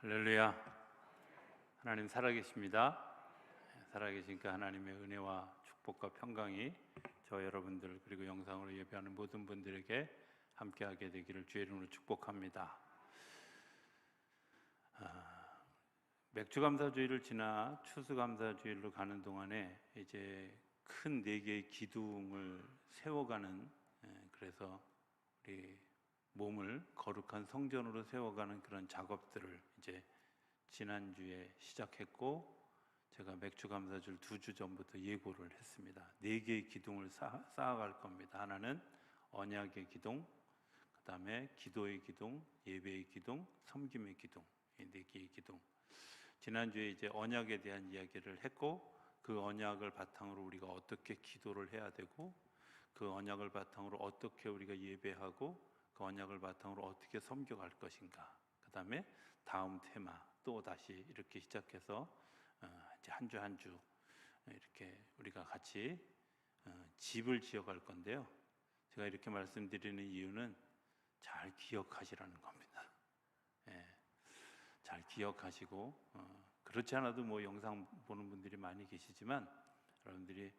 할렐루야. 하나님 살아계십니다. 살아계시니까 하나님의 은혜와 축복과 평강이 저 여러분들 그리고 영상으로 예배하는 모든 분들에게 함께하게 되기를 주의 이름으로 축복합니다. 아, 맥주감사주의를 지나 추수감사주의로 가는 동안에 이제 큰 네 개의 기둥을 세워가는 예, 그래서 우리 몸을 거룩한 성전으로 세워가는 그런 작업들을 이제 지난주에 시작했고 제가 맥주 감사줄 두주 전부터 예고를 했습니다. 네 개의 기둥을 쌓아, 쌓아갈 겁니다. 하나는 언약의 기둥, 그 다음에 기도의 기둥, 예배의 기둥, 섬김의 기둥, 이네 개의 기둥. 지난주에 이제 언약에 대한 이야기를 했고 그 언약을 바탕으로 우리가 어떻게 기도를 해야 되고 그 언약을 바탕으로 어떻게 우리가 예배하고 그 언약을 바탕으로 어떻게 섬겨갈 것인가. 그 다음에 다음 테마 또 다시 이렇게 시작해서 어, 이제 한 주 한 주 이렇게 우리가 같이 어, 집을 지어갈 건데요. 제가 이렇게 말씀드리는 이유는 잘 기억하시라는 겁니다. 예, 잘 기억하시고 어, 그렇지 않아도 뭐 영상 보는 분들이 많이 계시지만 여러분들이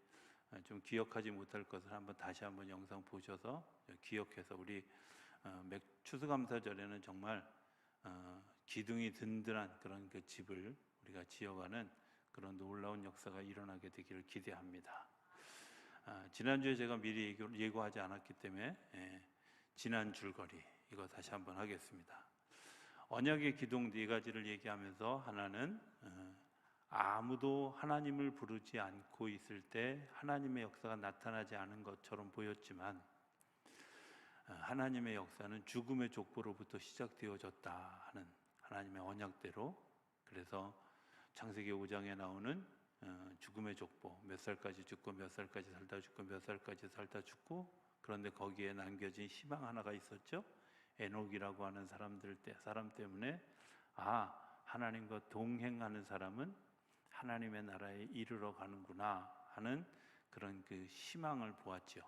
좀 기억하지 못할 것을 한번 다시 한번 영상 보셔서 기억해서 우리 어, 추수감사절에는 정말 어, 기둥이 든든한 그런 그 집을 우리가 지어가는 그런 놀라운 역사가 일어나게 되기를 기대합니다. 아, 지난주에 제가 미리 예고 하지 않았기 때문에 예, 지난 줄거리 이거 다시 한번 하겠습니다. 언약의 기둥 네 가지를 얘기하면서 하나는 어, 아무도 하나님을 부르지 않고 있을 때 하나님의 역사가 나타나지 않은 것처럼 보였지만 어, 하나님의 역사는 죽음의 족보로부터 시작되어졌다 하는 하나님의 언약대로 그래서 창세기 5장에 나오는 어, 죽음의 족보 몇 살까지 죽고 몇 살까지 살다 죽고 몇 살까지 살다 죽고 그런데 거기에 남겨진 희망 하나가 있었죠. 에녹이라고 하는 사람들 때 사람 때문에 아 하나님과 동행하는 사람은 하나님의 나라에 이르러 가는구나 하는 그런 그 희망을 보았죠.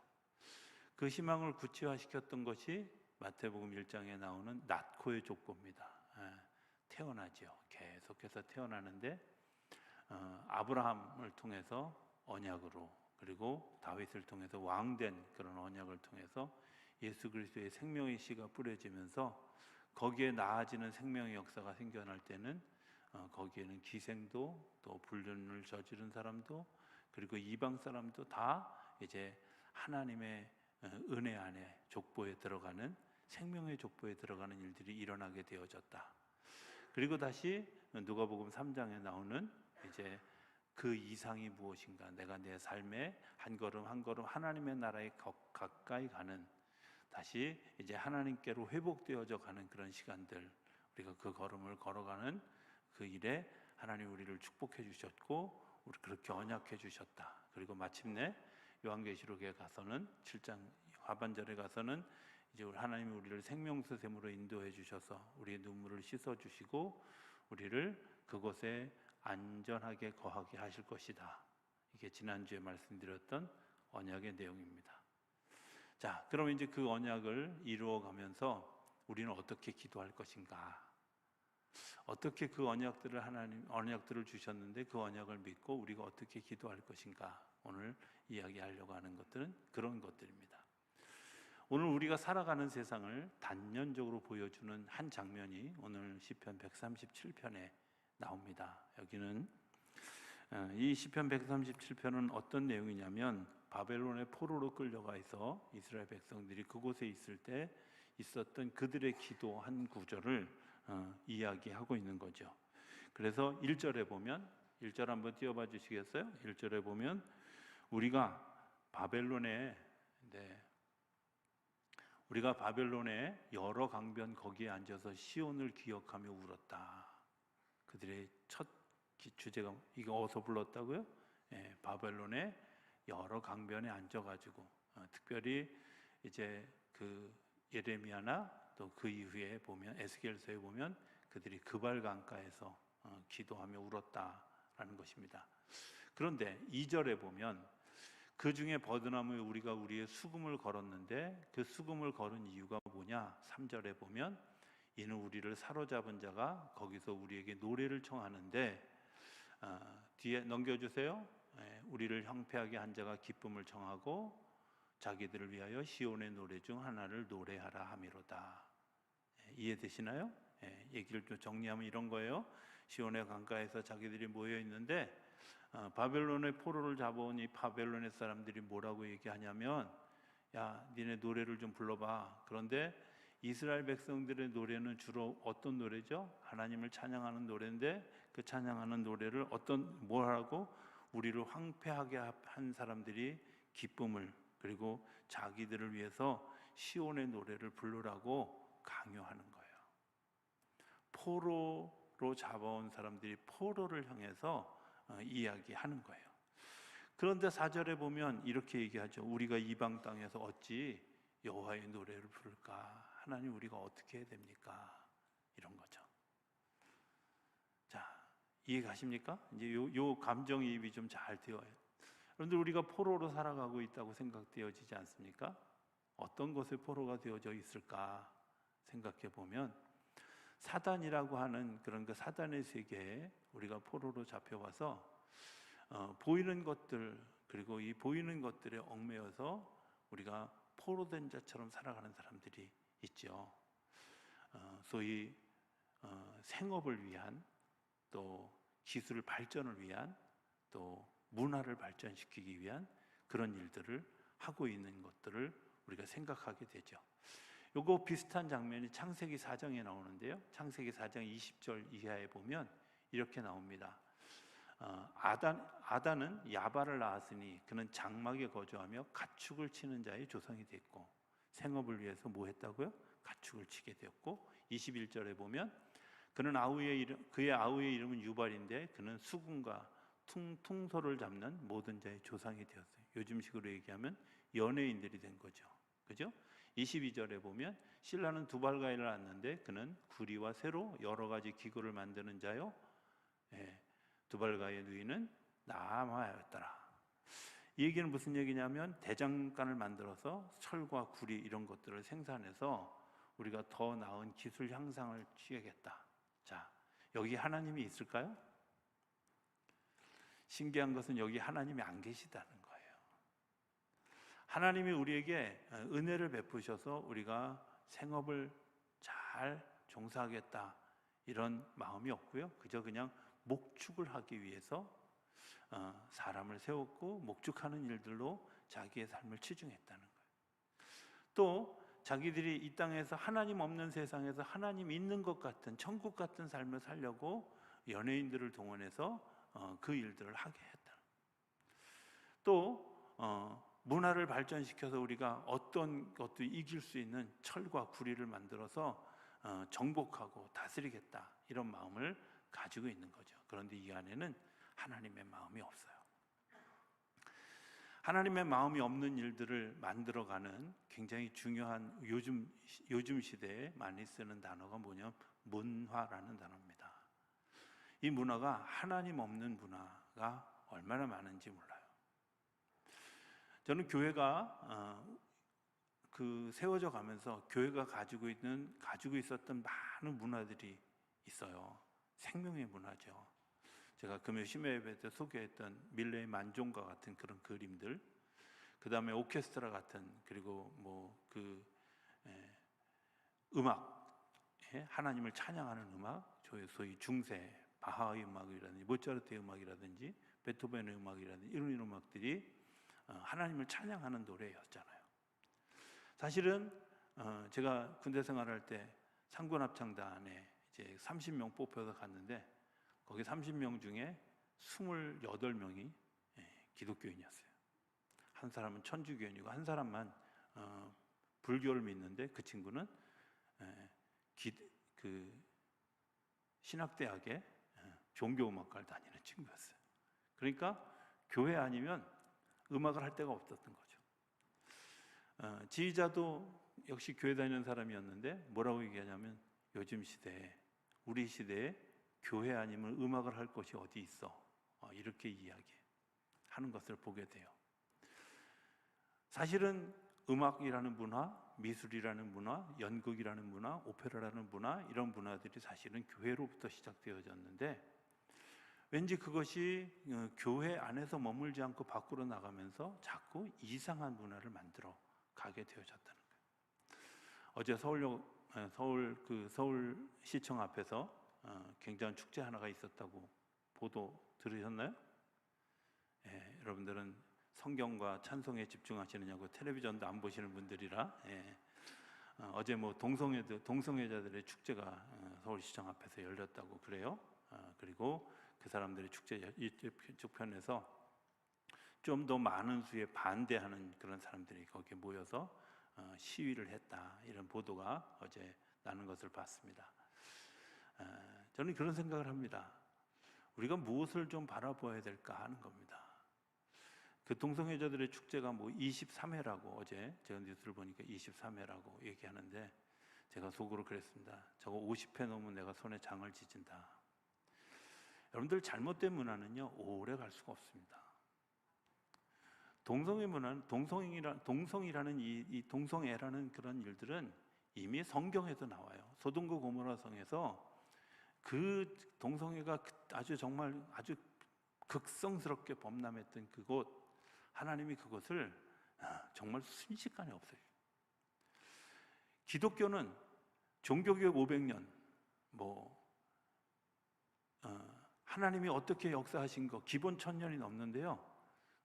그 희망을 구체화시켰던 것이 마태복음 1장에 나오는 nat코의 족보입니다. 예, 태어나죠. 계속해서 태어나는데 어, 아브라함을 통해서 언약으로 그리고 다윗을 통해서 왕된 그런 언약을 통해서 예수 그리스도의 생명의 씨가 뿌려지면서 거기에 나아지는 생명의 역사가 생겨날 때는 어, 거기에는 기생도 또 불륜을 저지른 사람도 그리고 이방 사람도 다 이제 하나님의 어, 은혜 안에 족보에 들어가는 생명의 족보에 들어가는 일들이 일어나게 되어졌다. 그리고 다시 누가복음 3장에 나오는 이제 그 이상이 무엇인가? 내가 내 삶에 한 걸음 한 걸음 하나님의 나라에 가까이 가는 다시 이제 하나님께로 회복되어져 가는 그런 시간들 우리가 그 걸음을 걸어가는 그 일에 하나님 우리를 축복해 주셨고 우리 그렇게 언약해 주셨다. 그리고 마침내 요한계시록에 가서는 7장 하반절에 가서는 이제 하나님이 우리를 생명수 샘으로 인도해 주셔서 우리의 눈물을 씻어 주시고 우리를 그곳에 안전하게 거하게 하실 것이다. 이게 지난주에 말씀드렸던 언약의 내용입니다. 자, 그럼 이제 그 언약을 이루어 가면서 우리는 어떻게 기도할 것인가? 어떻게 그 언약들을 하나님 언약들을 주셨는데 그 언약을 믿고 우리가 어떻게 기도할 것인가? 오늘 이야기하려고 하는 것들은 그런 것들입니다. 오늘 우리가 살아가는 세상을 단연적으로 보여주는 한 장면이 오늘 시편 137편에 나옵니다. 여기는 어, 이 시편 137편은 어떤 내용이냐면 바벨론의 포로로 끌려가 있어 이스라엘 백성들이 그곳에 있을 때 있었던 그들의 기도 한 구절을 어, 이야기하고 있는 거죠. 그래서 1절에 보면 1절 한번 띄워봐 주시겠어요? 1절에 보면 우리가 바벨론에 네, 우리가 바벨론의 여러 강변 거기에 앉아서 시온을 기억하며 울었다. 그들의 첫 주제가 이거 어디서 불렀다고요? 예, 바벨론의 여러 강변에 앉아가지고 어, 특별히 이제 그 예레미야나 또 그 이후에 보면 에스겔서에 보면 그들이 그발 강가에서 어, 기도하며 울었다라는 것입니다. 그런데 2절에 보면 그 중에 버드나무에 우리가 우리의 수금을 걸었는데 그 수금을 걸은 이유가 뭐냐? 3절에 보면 이는 우리를 사로잡은 자가 거기서 우리에게 노래를 청하는데 어, 뒤에 넘겨주세요. 예, 우리를 형폐하게 한 자가 기쁨을 청하고 자기들을 위하여 시온의 노래 중 하나를 노래하라 함이로다. 예, 이해되시나요? 예, 얘기를 좀 정리하면 이런 거예요. 시온의 강가에서 자기들이 모여 있는데 어, 바벨론의 포로를 잡아온 이 바벨론의 사람들이 뭐라고 얘기하냐면 야 니네 노래를 좀 불러봐. 그런데 이스라엘 백성들의 노래는 주로 어떤 노래죠? 하나님을 찬양하는 노래인데 그 찬양하는 노래를 어떤 뭐라고 우리를 황폐하게 한 사람들이 기쁨을 그리고 자기들을 위해서 시온의 노래를 부르라고 강요하는 거예요. 포로로 잡아온 사람들이 포로를 향해서 어, 이야기하는 거예요. 그런데 사절에 보면 이렇게 얘기하죠. 우리가 이방 땅에서 어찌 여호와의 노래를 부를까? 하나님 우리가 어떻게 해야 됩니까? 이런 거죠. 자, 이해 가십니까? 이제 요, 요 감정이입이 좀 잘 되어요. 그런데 우리가 포로로 살아가고 있다고 생각되어지지 않습니까? 어떤 것에 포로가 되어져 있을까 생각해 보면 사단이라고 하는 그런 그 사단의 세계에 우리가 포로로 잡혀와서 어, 보이는 것들 그리고 이 보이는 것들에 얽매여서 우리가 포로된 자처럼 살아가는 사람들이 있죠. 어, 소위 어, 생업을 위한 또 기술 발전을 위한 또 문화를 발전시키기 위한 그런 일들을 하고 있는 것들을 우리가 생각하게 되죠. 요거 비슷한 장면이 창세기 4장에 나오는데요. 창세기 4장 20절 이하에 보면 이렇게 나옵니다. 어, 아단, 아단은 야발을 낳았으니 그는 장막에 거주하며 가축을 치는 자의 조상이 됐고 생업을 위해서 뭐 했다고요? 가축을 치게 되었고 21절에 보면 그는 아우의 이름, 그의 아우의 이름은 유발인데 그는 수군과 퉁, 퉁소를 잡는 모든 자의 조상이 되었어요. 요즘식으로 얘기하면 연예인들이 된 거죠. 그죠? 22절에 보면 신라는 두발가이를 낳았는데 그는 구리와 새로 여러 가지 기구를 만드는 자요. 예, 두발가의 누이는 나마였더라. 이 얘기는 무슨 얘기냐면 대장간을 만들어서 철과 구리 이런 것들을 생산해서 우리가 더 나은 기술 향상을 취하겠다. 자, 여기 하나님이 있을까요? 신기한 것은 여기 하나님이 안 계시다는. 하나님이 우리에게 은혜를 베푸셔서 우리가 생업을 잘 종사하겠다 이런 마음이 없고요. 그저 그냥 목축을 하기 위해서 어, 사람을 세웠고 목축하는 일들로 자기의 삶을 치중했다는 거예요. 또 자기들이 이 땅에서 하나님 없는 세상에서 하나님 있는 것 같은 천국 같은 삶을 살려고 연예인들을 동원해서 어, 그 일들을 하게 했다. 또 어, 문화를 발전시켜서 우리가 어떤 것도 이길 수 있는 철과 구리를 만들어서 어, 정복하고 다스리겠다 이런 마음을 가지고 있는 거죠. 그런데 이 안에는 하나님의 마음이 없어요. 하나님의 마음이 없는 일들을 만들어가는 굉장히 중요한 요즘 요즘 시대에 많이 쓰는 단어가 뭐냐 문화라는 단어입니다. 이 문화가 하나님 없는 문화가 얼마나 많은지 몰라요. 저는 교회가 어, 그 세워져 가면서 교회가 가지고 있는 가지고 있었던 많은 문화들이 있어요. 생명의 문화죠. 제가 금요 심야 예배 때 소개했던 밀레의 만종과 같은 그런 그림들, 그 다음에 오케스트라 같은 그리고 뭐그 음악, 예, 하나님을 찬양하는 음악, 소위 중세 바하의 음악이라든지 모차르트의 음악이라든지 베토벤의 음악이라든지 이런 음악들이 어, 하나님을 찬양하는 노래였잖아요. 사실은 어, 제가 군대 생활할 때 상군 합창단에 이제 30명 뽑혀서 갔는데 거기 30명 중에 28명이 예, 기독교인이었어요. 한 사람은 천주교인이고 한 사람만 어, 불교를 믿는데 그 친구는 예, 기, 그 신학대학에 예, 종교음악과를 다니는 친구였어요. 그러니까 교회 아니면 음악을 할 데가 없었던 거죠. 어, 지휘자도 역시 교회 다니는 사람이었는데 뭐라고 얘기하냐면 요즘 시대에 우리 시대에 교회 아니면 음악을 할 곳이 어디 있어? 어, 이렇게 이야기하는 것을 보게 돼요. 사실은 음악이라는 문화, 미술이라는 문화, 연극이라는 문화, 오페라라는 문화 이런 문화들이 사실은 교회로부터 시작되어졌는데 왠지 그것이 어, 교회 안에서 머물지 않고 밖으로 나가면서 자꾸 이상한 문화를 만들어 가게 되어졌다는 거예요. 어제 서울역 어, 서울 그 서울 시청 앞에서 어, 굉장한 축제 하나가 있었다고 보도 들으셨나요? 예, 여러분들은 성경과 찬송에 집중하시느냐고 텔레비전도 안 보시는 분들이라 예. 어, 제뭐 동성애들 동성애자들의 축제가 어, 서울시청 앞에서 열렸다고 그래요. 어, 그리고 그 사람들의 축제 이쪽 편에서 좀 더 많은 수에 반대하는 그런 사람들이 거기에 모여서 어, 시위를 했다 이런 보도가 어제 나는 것을 봤습니다. 어, 저는 그런 생각을 합니다. 우리가 무엇을 좀 바라보아야 될까 하는 겁니다. 그 동성애자들의 축제가 뭐 23회라고 어제 제가 뉴스를 보니까 23회라고 얘기하는데 제가 속으로 그랬습니다. 저거 50회 넘으면 내가 손에 장을 지진다. 여러분들 잘못된 문화는요 오래 갈 수가 없습니다. 동성애 문화는 동성이라 동성이라는 이, 이 동성애라는 그런 일들은 이미 성경에도 나와요. 소돔과 고모라 성에서 그 동성애가 그 아주 정말 아주 극성스럽게 범람했던 그곳 하나님이 그것을 아, 정말 순식간에 없어요. 기독교는 종교개혁 500년 뭐 어, 하나님이 어떻게 역사하신 거 기본 천년이 넘는데요.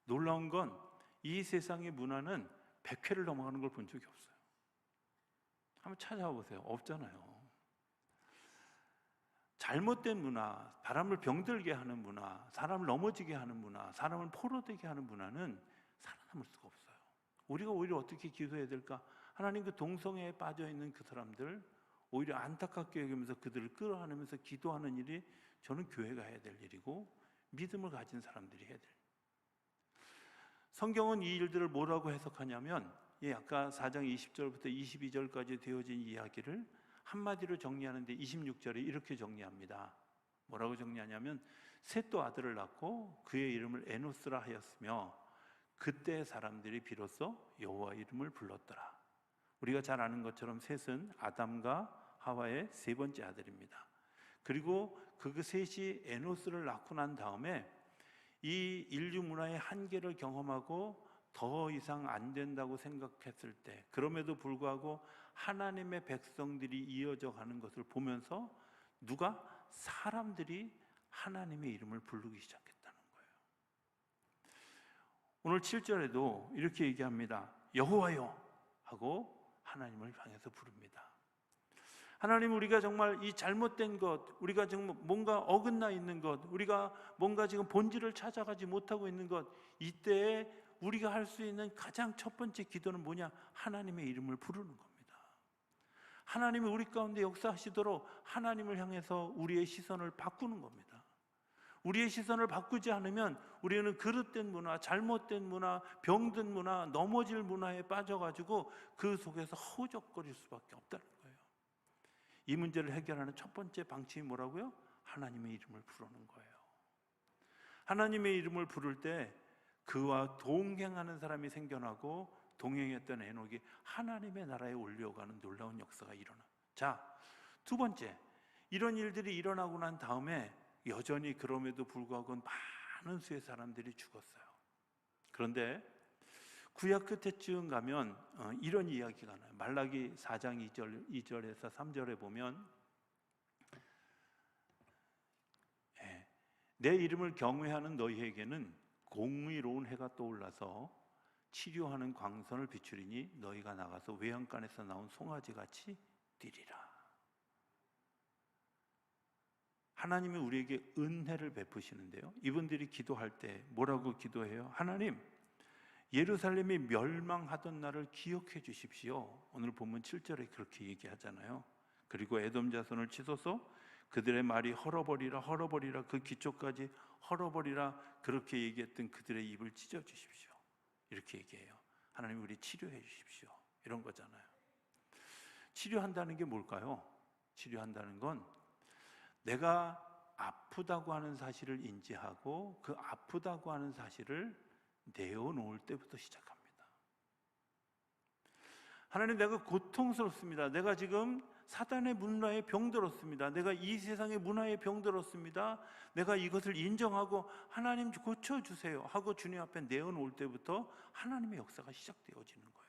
놀라운 건 이 세상의 문화는 100회를 넘어가는 걸 본 적이 없어요. 한번 찾아와 보세요. 없잖아요. 잘못된 문화, 사람을 병들게 하는 문화, 사람을 넘어지게 하는 문화, 사람을 포로되게 하는 문화는 살아남을 수가 없어요. 우리가 오히려 어떻게 기도해야 될까? 하나님 그 동성애에 빠져 있는 그 사람들 오히려 안타깝게 여기면서 그들을 끌어안으면서 기도하는 일이 저는 교회가 해야 될 일이고 믿음을 가진 사람들이 해야 될. 성경은 이 일들을 뭐라고 해석하냐면 예, 아까 4장 20절부터 22절까지 되어진 이야기를 한마디로 정리하는데 26절에 이렇게 정리합니다. 뭐라고 정리하냐면 셋도 아들을 낳고 그의 이름을 에노스라 하였으며 그때 사람들이 비로소 여호와 이름을 불렀더라. 우리가 잘 아는 것처럼 셋은 아담과 하와의 세 번째 아들입니다. 그리고 그 셋이 에노스를 낳고 난 다음에 이 인류 문화의 한계를 경험하고 더 이상 안 된다고 생각했을 때 그럼에도 불구하고 하나님의 백성들이 이어져 가는 것을 보면서 누가 사람들이 하나님의 이름을 부르기 시작했다는 거예요. 오늘 7절에도 이렇게 얘기합니다. 여호와여 하고 하나님을 향해서 부릅니다. 하나님 우리가 정말 이 잘못된 것, 우리가 지금 뭔가 어긋나 있는 것, 우리가 뭔가 지금 본질을 찾아가지 못하고 있는 것, 이때에 우리가 할 수 있는 가장 첫 번째 기도는 뭐냐? 하나님의 이름을 부르는 겁니다. 하나님이 우리 가운데 역사하시도록 하나님을 향해서 우리의 시선을 바꾸는 겁니다. 우리의 시선을 바꾸지 않으면 우리는 그릇된 문화, 잘못된 문화, 병든 문화, 넘어질 문화에 빠져가지고 그 속에서 허우적거릴 수밖에 없다는. 이 문제를 해결하는 첫 번째 방침이 뭐라고요? 하나님의 이름을 부르는 거예요. 하나님의 이름을 부를 때 그와 동행하는 사람이 생겨나고 동행했던 에녹이 하나님의 나라에 올려가는 놀라운 역사가 일어나. 자, 두 번째. 이런 일들이 일어나고 난 다음에 여전히 그럼에도 불구하고 많은 수의 사람들이 죽었어요. 그런데 구약 끝에쯤 가면 어, 이런 이야기가 나요. 말라기 4장 2절, 2절에서 3절에 보면 예, 내 이름을 경외하는 너희에게는 공의로운 해가 떠올라서 치료하는 광선을 비추리니 너희가 나가서 외양간에서 나온 송아지 같이 뛰리라. 하나님이 우리에게 은혜를 베푸시는데요. 이분들이 기도할 때 뭐라고 기도해요? 하나님, 예루살렘이 멸망하던 날을 기억해 주십시오. 오늘 본문 7절에 그렇게 얘기하잖아요. 그리고 에돔 자손을 치소서 그들의 말이 헐어버리라 헐어버리라 그 기초까지 헐어버리라 그렇게 얘기했던 그들의 입을 찢어 주십시오. 이렇게 얘기해요. 하나님 우리 치료해 주십시오. 이런 거잖아요. 치료한다는 게 뭘까요? 치료한다는 건 내가 아프다고 하는 사실을 인지하고 그 아프다고 하는 사실을 내어놓을 때부터 시작합니다. 하나님 내가 고통스럽습니다. 내가 지금 사단의 문화에 병들었습니다. 내가 이 세상의 문화에 병들었습니다. 내가 이것을 인정하고 하나님 고쳐 주세요 하고 주님 앞에 내어놓을 때부터 하나님의 역사가 시작되어지는 거예요.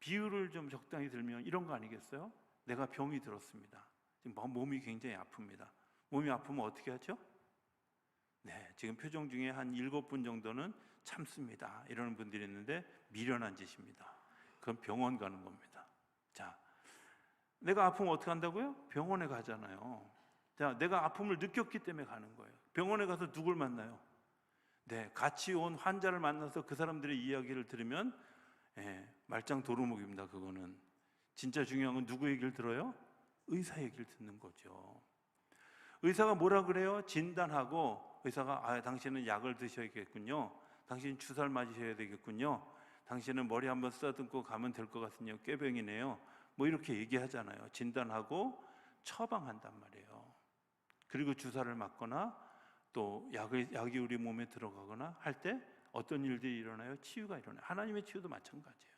비유를 좀 적당히 들면 이런 거 아니겠어요? 내가 병이 들었습니다. 지금 뭐 몸이 굉장히 아픕니다. 몸이 아프면 어떻게 하죠? 네, 지금 표정 중에 한 일곱 분 정도는 참습니다. 이러는 분들이 있는데 미련한 짓입니다. 그건 병원 가는 겁니다. 자, 내가 아프면 어떻게 한다고요? 병원에 가잖아요. 자, 내가 아픔을 느꼈기 때문에 가는 거예요. 병원에 가서 누굴 만나요? 네, 같이 온 환자를 만나서 그 사람들의 이야기를 들으면 예, 말짱 도루묵입니다. 그거는 진짜 중요한 건 누구 얘기를 들어요? 의사 얘기를 듣는 거죠. 의사가 뭐라 그래요? 진단하고 의사가 아, 당신은 약을 드셔야겠군요. 당신 주사를 맞으셔야 되겠군요. 당신은 머리 한번 쓰다듬고 가면 될 것 같으니요. 꾀병이네요. 뭐 이렇게 얘기하잖아요. 진단하고 처방한단 말이에요. 그리고 주사를 맞거나 또 약이, 약이 우리 몸에 들어가거나 할 때 어떤 일들이 일어나요? 치유가 일어나요. 하나님의 치유도 마찬가지예요.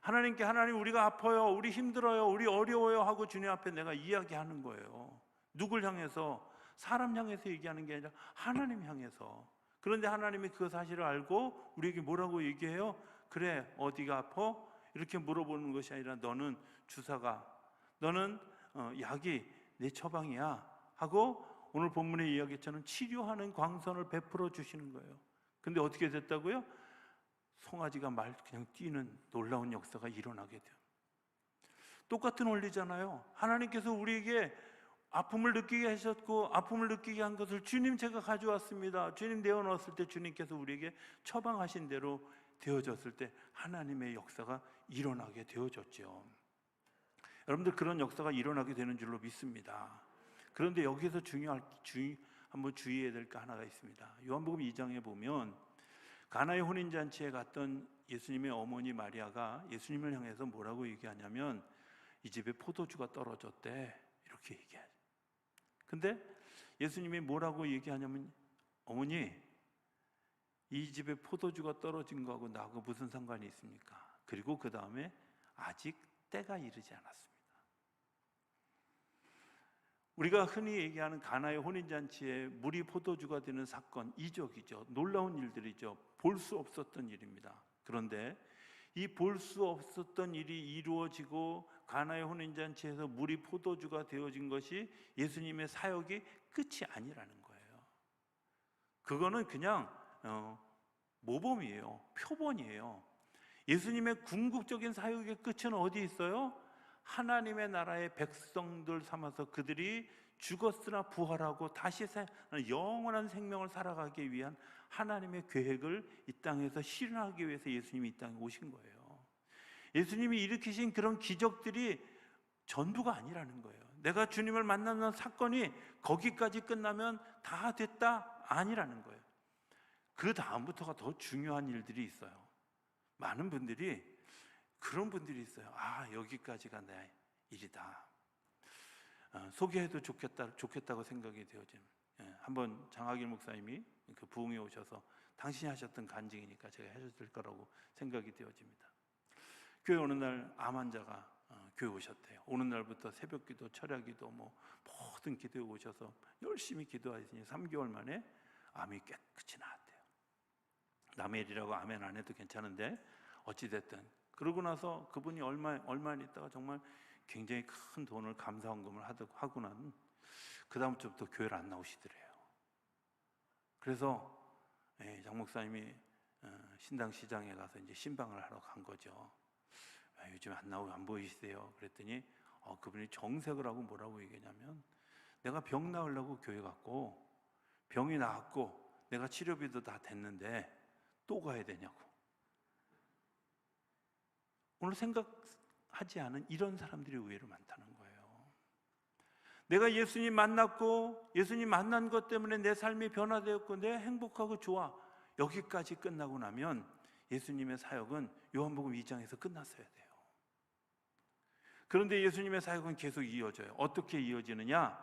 하나님께 하나님 우리가 아파요, 우리 힘들어요, 우리 어려워요 하고 주님 앞에 내가 이야기하는 거예요. 누굴 향해서 사람 향해서 얘기하는 게 아니라 하나님 향해서. 그런데 하나님이 그 사실을 알고 우리에게 뭐라고 얘기해요? 그래 어디가 아파? 이렇게 물어보는 것이 아니라 너는 주사가, 너는 어, 약이 내 처방이야 하고 오늘 본문의 이야기처럼 치료하는 광선을 베풀어 주시는 거예요. 근데 어떻게 됐다고요? 송아지가 말 그냥 뛰는 놀라운 역사가 일어나게 돼요. 똑같은 원리잖아요. 하나님께서 우리에게 아픔을 느끼게 하셨고 아픔을 느끼게 한 것을 주님 제가 가져왔습니다. 주님 내어놓았을 때 주님께서 우리에게 처방하신 대로 되어졌을 때 하나님의 역사가 일어나게 되어졌죠. 여러분들 그런 역사가 일어나게 되는 줄로 믿습니다. 그런데 여기서 중요할 주 한번 주의해야 될거 하나가 있습니다. 요한복음 2장에 보면 가나의 혼인 잔치에 갔던 예수님의 어머니 마리아가 예수님을 향해서 뭐라고 얘기하냐면 이 집에 포도주가 떨어졌대 이렇게 얘기하죠. 근데 예수님이 뭐라고 얘기하냐면 어머니 이 집에 포도주가 떨어진 거하고 나하고 무슨 상관이 있습니까? 그리고 그 다음에 아직 때가 이르지 않았습니다. 우리가 흔히 얘기하는 가나의 혼인잔치에 물이 포도주가 되는 사건, 이적이죠. 놀라운 일들이죠. 볼 수 없었던 일입니다. 그런데 이 볼 수 없었던 일이 이루어지고 가나의 혼인잔치에서 물이 포도주가 되어진 것이 예수님의 사역이 끝이 아니라는 거예요. 그거는 그냥 어, 모범이에요. 표본이에요. 예수님의 궁극적인 사역의 끝은 어디 있어요? 하나님의 나라의 백성들 삼아서 그들이 죽었으나 부활하고 다시 영원한 생명을 살아가기 위한 하나님의 계획을 이 땅에서 실현하기 위해서 예수님이 이 땅에 오신 거예요. 예수님이 일으키신 그런 기적들이 전부가 아니라는 거예요. 내가 주님을 만나는 사건이 거기까지 끝나면 다 됐다 아니라는 거예요. 그 다음부터가 더 중요한 일들이 있어요. 많은 분들이 그런 분들이 있어요. 아, 여기까지가 내 일이다. 어, 소개해도 좋겠다, 좋겠다고 생각이. 예, 한번 장학일 목사님이 그 부흥에 오셔서 당신이 하셨던 간증이니까 제가 해줬을 거라고 생각이 되어집니다. 교회 오는 날 암 환자가 어, 교회 오셨대요. 오는 날부터 새벽 기도, 철야 기도, 뭐 모든 기도에 오셔서 열심히 기도하시니 3개월 만에 암이 깨끗이 나았대요. 남의 일이라고 아멘 안 해도 괜찮은데 어찌됐든 그러고 나서 그분이 얼마 얼마 있다가 정말 굉장히 큰 돈을 감사원금을 하고 난 그다음부터 교회를 안 나오시더래요. 그래서 예, 장 목사님이 어, 신당 시장에 가서 이제 신방을 하러 간 거죠. 아, 요즘 안 나오고 안 보이시세요? 그랬더니 어, 그분이 정색을 하고 뭐라고 얘기냐면 내가 병 나으려고 교회 갔고 병이 나았고 내가 치료비도 다 됐는데 또 가야 되냐고. 오늘 생각 하지 않은 이런 사람들이 의외로 많다는 거예요. 내가 예수님 만났고 예수님 만난 것 때문에 내 삶이 변화되었고 내 행복하고 좋아. 여기까지 끝나고 나면 예수님의 사역은 요한복음 2장에서 끝났어야 돼요. 그런데 예수님의 사역은 계속 이어져요. 어떻게 이어지느냐?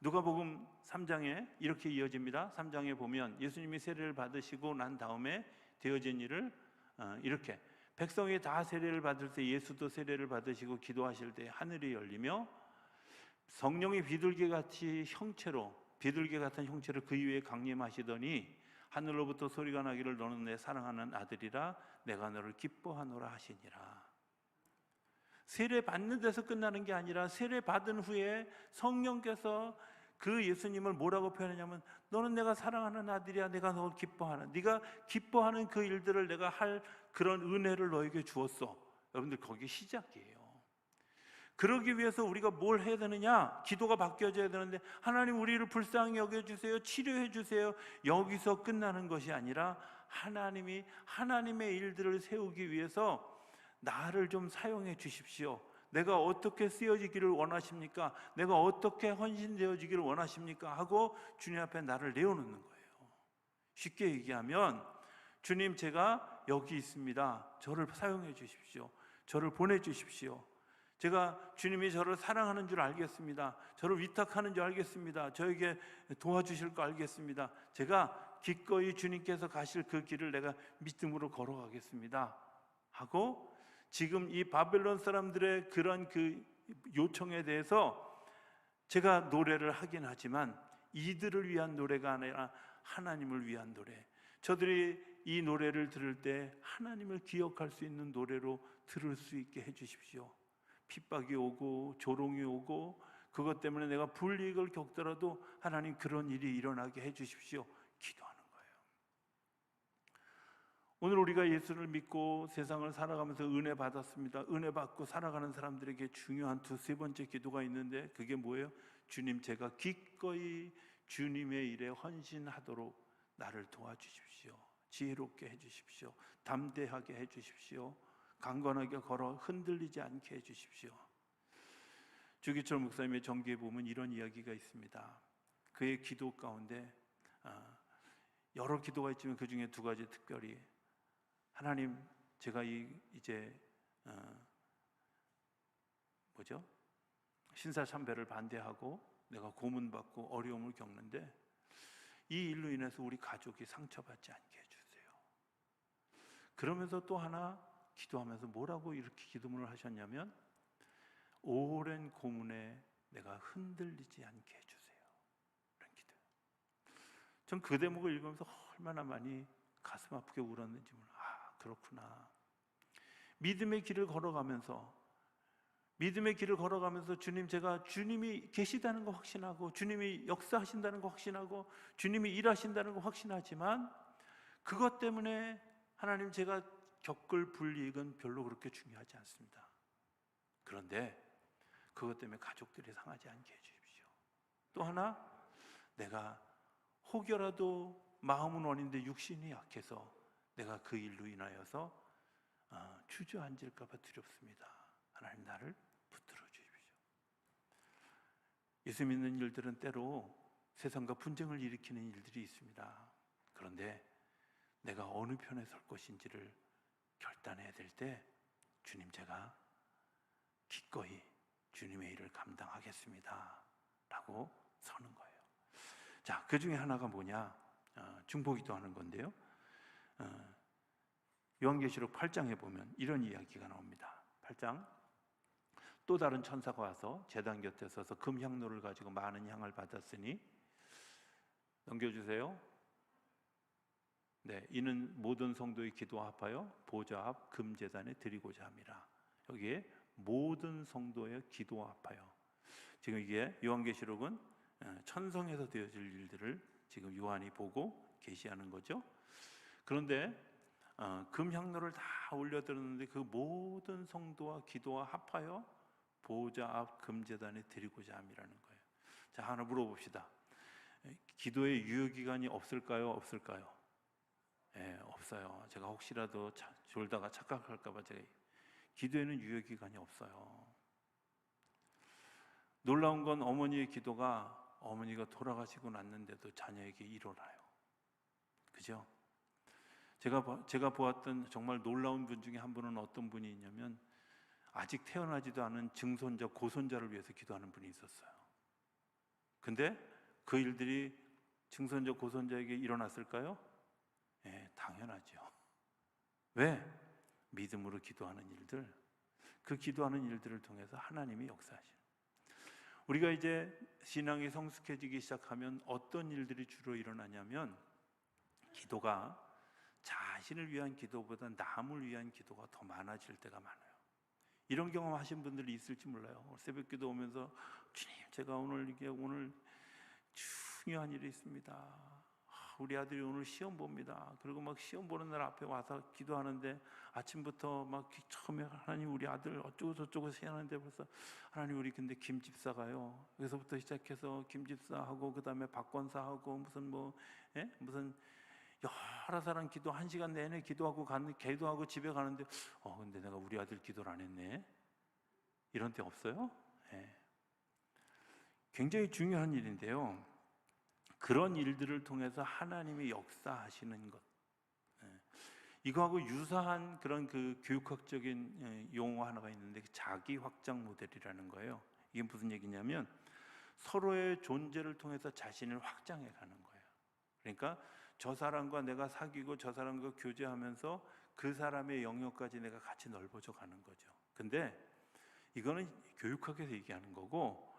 누가복음 3장에 이렇게 이어집니다. 3장에 보면 예수님이 세례를 받으시고 난 다음에 되어진 일을 어, 이렇게 백성이 다 세례를 받을 때 예수도 세례를 받으시고 기도하실 때 하늘이 열리며 성령이 비둘기 같이 형체로 비둘기 같은 형체로 그 위에 강림하시더니 하늘로부터 소리가 나기를 너는 내 사랑하는 아들이라 내가 너를 기뻐하노라 하시니라. 세례 받는 데서 끝나는 게 아니라 세례 받은 후에 성령께서 그 예수님을 뭐라고 표현하냐면 너는 내가 사랑하는 아들이야 내가 너를 기뻐하는 네가 기뻐하는 그 일들을 내가 할 그런 은혜를 너에게 주었어 여러분들 거기 시작이에요 그러기 위해서 우리가 뭘 해야 되느냐 기도가 바뀌어져야 되는데 하나님 우리를 불쌍히 여겨 주세요 치료해 주세요 여기서 끝나는 것이 아니라 하나님이 하나님의 일들을 세우기 위해서 나를 좀 사용해 주십시오 내가 어떻게 쓰여지기를 원하십니까? 내가 어떻게 헌신되어지기를 원하십니까? 하고 주님 앞에 나를 내어놓는 거예요. 쉽게 얘기하면 주님 제가 여기 있습니다. 저를 사용해 주십시오. 저를 보내 주십시오. 제가 주님이 저를 사랑하는 줄 알겠습니다. 저를 위탁하는 줄 알겠습니다. 저에게 도와주실 거 알겠습니다. 제가 기꺼이 주님께서 가실 그 길을 내가 믿음으로 걸어가겠습니다. 하고 지금 이 바벨론 사람들의 그런 그 요청에 대해서 제가 노래를 하긴 하지만 이들을 위한 노래가 아니라 하나님을 위한 노래. 저들이 이 노래를 들을 때 하나님을 기억할 수 있는 노래로 들을 수 있게 해 주십시오. 핍박이 오고 조롱이 오고 그것 때문에 내가 불이익을 겪더라도 하나님 그런 일이 일어나게 해 주십시오. 기도하는 오늘 우리가 예수를 믿고 세상을 살아가면서 은혜 받았습니다. 은혜 받고 살아가는 사람들에게 중요한 두 세 번째 기도가 있는데 그게 뭐예요? 주님 제가 기꺼이 주님의 일에 헌신하도록 나를 도와주십시오. 지혜롭게 해 주십시오. 담대하게 해 주십시오. 강건하게 걸어 흔들리지 않게 해 주십시오. 주기철 목사님의 정기에 보면 이런 이야기가 있습니다. 그의 기도 가운데 아, 여러 기도가 있지만 그 중에 두 가지 특별히 하나님, 제가 이 이제 어, 뭐죠? 신사참배를 반대하고 내가 고문받고 어려움을 겪는데 이 일로 인해서 우리 가족이 상처받지 않게. 그러면서 또 하나 기도하면서 뭐라고 이렇게 기도문을 하셨냐면 오랜 고문에 내가 흔들리지 않게 해주세요. 이런 기도. 전 그 대목을 읽으면서 얼마나 많이 가슴 아프게 울었는지 몰라. 그렇구나. 믿음의 길을 걸어가면서 믿음의 길을 걸어가면서 주님 제가 주님이 계시다는 거 확신하고 주님이 역사하신다는 거 확신하고 주님이 일하신다는 거 확신하지만 그것 때문에 하나님 제가 겪을 불이익은 별로 그렇게 중요하지 않습니다. 그런데 그것 때문에 가족들이 상하지 않게 해주십시오. 또 하나 내가 혹여라도 마음은 원인데 육신이 약해서 내가 그 일로 인하여서 어, 주저앉을까봐 두렵습니다. 하나님 나를 붙들어 주십시오. 예수 믿는 일들은 때로 세상과 분쟁을 일으키는 일들이 있습니다. 그런데 내가 어느 편에 설 것인지를 결단해야 될 때 주님 제가 기꺼이 주님의 일을 감당하겠습니다. 라고 서는 거예요. 자, 그 중에 하나가 뭐냐? 어, 중보기도 하는 건데요. 어, 요한계시록 8장에 보면 이런 이야기가 나옵니다. 8장 또 다른 천사가 와서 제단 곁에 서서 금향로를 가지고 많은 향을 받았으니 넘겨주세요. 네, 이는 모든 성도의 기도 합하여 보좌 앞 금제단에 드리고자 함이라. 여기에 모든 성도의 기도 합하여 지금 이게 요한계시록은 어, 천성에서 되어질 일들을 지금 요한이 보고 계시하는 거죠. 그런데 어, 금향로를 다 올려드렸는데 그 모든 성도와 기도와 합하여 보호자 앞 금재단에 드리고자 함이라는 거예요. 자 하나 물어봅시다. 기도의 유효 기간이 없을까요? 없을까요? 예, 없어요. 제가 혹시라도 자, 졸다가 착각할까봐 제가 기도에는 유효 기간이 없어요. 놀라운 건 어머니의 기도가 어머니가 돌아가시고 났는데도 자녀에게 일어나요. 그죠? 제가 제가 보았던 정말 놀라운 분 중에 한 분은 어떤 분이 있냐면 아직 태어나지도 않은 증손자 고손자를 위해서 기도하는 분이 있었어요. 근데 그 일들이 증손자 고손자에게 일어났을까요? 예, 당연하죠. 왜? 믿음으로 기도하는 일들, 그 기도하는 일들을 통해서 하나님이 역사하시는. 우리가 이제 신앙이 성숙해지기 시작하면 어떤 일들이 주로 일어나냐면 기도가 자신을 위한 기도보다 남을 위한 기도가 더 많아질 때가 많아요. 이런 경험 하신 분들이 있을지 몰라요. 새벽 기도 오면서 주님, 제가 오늘 이게 오늘 중요한 일이 있습니다. 아, 우리 아들이 오늘 시험 봅니다. 그리고 막 시험 보는 날 앞에 와서 기도하는데 아침부터 막 기- 처음에 하나님 우리 아들 어쩌고 저쩌고 하는데 벌써 하나님 우리 근데 김 집사가요. 여기서부터 시작해서 김 집사하고 그 다음에 박 권사하고 무슨 뭐 예? 무슨 여러 사람 기도 한 시간 내내 기도하고 가는 기도하고 집에 가는데 어 근데 내가 우리 아들 기도를 안 했네. 이런 때 없어요? 예. 굉장히 중요한 일인데요. 그런 일들을 통해서 하나님이 역사하시는 것. 예. 이거하고 유사한 그런 그 교육학적인 예, 용어 하나가 있는데 그 자기 확장 모델이라는 거예요. 이게 무슨 얘기냐면 서로의 존재를 통해서 자신을 확장해 가는 거예요. 그러니까 저 사람과 내가 사귀고 저 사람과 교제하면서 그 사람의 영역까지 내가 같이 넓어져 가는 거죠. 근데 이거는 교육학에서 얘기하는 거고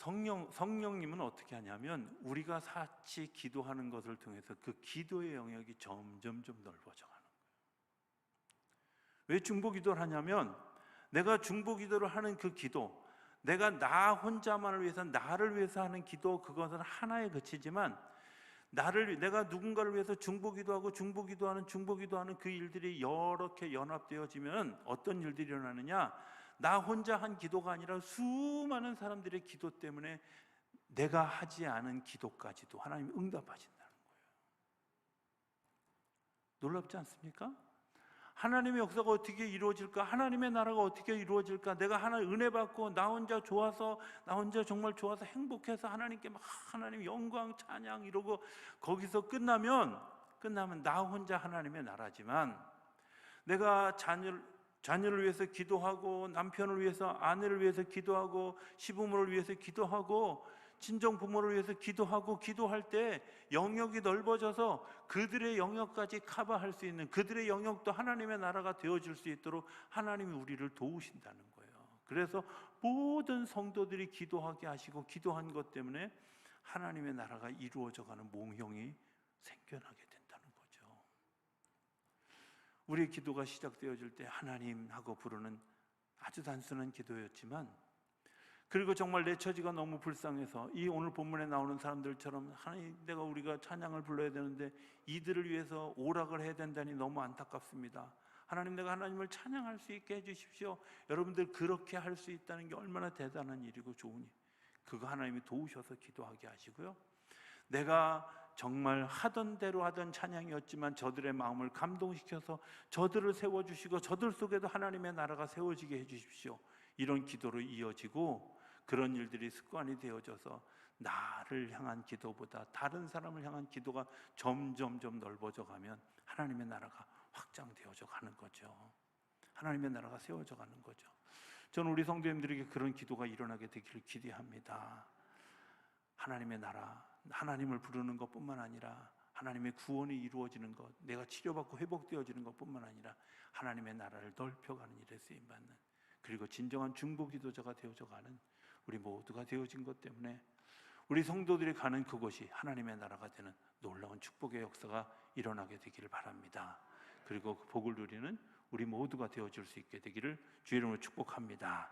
성령 성령님은 어떻게 하냐면 우리가 같이 기도하는 것을 통해서 그 기도의 영역이 점점 좀 넓어져 가는 거예요. 왜 중보 기도를 하냐면 내가 중보 기도를 하는 그 기도 내가 나 혼자만을 위해서 나를 위해서 하는 기도 그것은 하나에 그치지만 나를 위- 내가 누군가를 위해서 중보 기도하고 중보 기도하는 중보 기도하는 그 일들이 개 연합되어지면 어떤 일들이 일어나느냐 나 혼자 한 기도가 아니라 수많은 사람들의 기도 때문에 내가 하지 않은 기도까지도 하나님이 응답하신다는 거예요. 놀랍지 않습니까? 하나님의 역사가 어떻게 이루어질까? 하나님의 나라가 어떻게 이루어질까? 내가 하나 은혜 받고 나 혼자 좋아서 나 혼자 정말 좋아서 행복해서 하나님께 막 하나님 영광 찬양 이러고 거기서 끝나면 끝나면 나 혼자 하나님의 나라지만 내가 자녀 자녀를 위해서 기도하고 남편을 위해서 아내를 위해서 기도하고 시부모를 위해서 기도하고 친정 부모를 위해서 기도하고 기도할 때 영역이 넓어져서 그들의 영역까지 커버할 수 있는 그들의 영역도 하나님의 나라가 되어질 수 있도록 하나님이 우리를 도우신다는 거예요. 그래서 모든 성도들이 기도하게 하시고 기도한 것 때문에 하나님의 나라가 이루어져가는 몽형이 생겨나게. 우리의 기도가 시작되어질 때 하나님 하고 부르는 아주 단순한 기도였지만 그리고 정말 내 처지가 너무 불쌍해서 이 오늘 본문에 나오는 사람들처럼 하나님 내가 우리가 찬양을 불러야 되는데 이들을 위해서 오락을 해야 된다니 너무 안타깝습니다. 하나님 내가 하나님을 찬양할 수 있게 해주십시오. 여러분들 그렇게 할 수 있다는 게 얼마나 대단한 일이고 일. 그거 하나님이 도우셔서 기도하게 하시고요. 내가 정말 하던 대로 하던 찬양이었지만 저들의 마음을 감동시켜서 저들을 세워주시고 저들 속에도 하나님의 나라가 세워지게 해주십시오. 이런 기도로 이어지고 그런 일들이 습관이 되어져서 나를 향한 기도보다 다른 사람을 향한 기도가 점점점 넓어져 가면 하나님의 나라가 확장되어져 가는 거죠. 하나님의 나라가 세워져 가는 거죠. 저는 우리 성도님들에게 그런 기도가 일어나게 되기를 기대합니다. 하나님의 나라, 하나님을 부르는 것뿐만 아니라 하나님의 구원이 이루어지는 것, 내가 치료받고 회복되어지는 것뿐만 아니라 하나님의 나라를 넓혀가는 일에 쓰임 받는 그리고 진정한 중보 기도자가 되어져 가는 우리 모두가 되어진 것 때문에 우리 성도들이 가는 그곳이 하나님의 나라가 되는 놀라운 축복의 역사가 일어나게 되기를 바랍니다. 그리고 그 복을 누리는 우리 모두가 되어질 수 있게 되기를 주의 이름으로 축복합니다.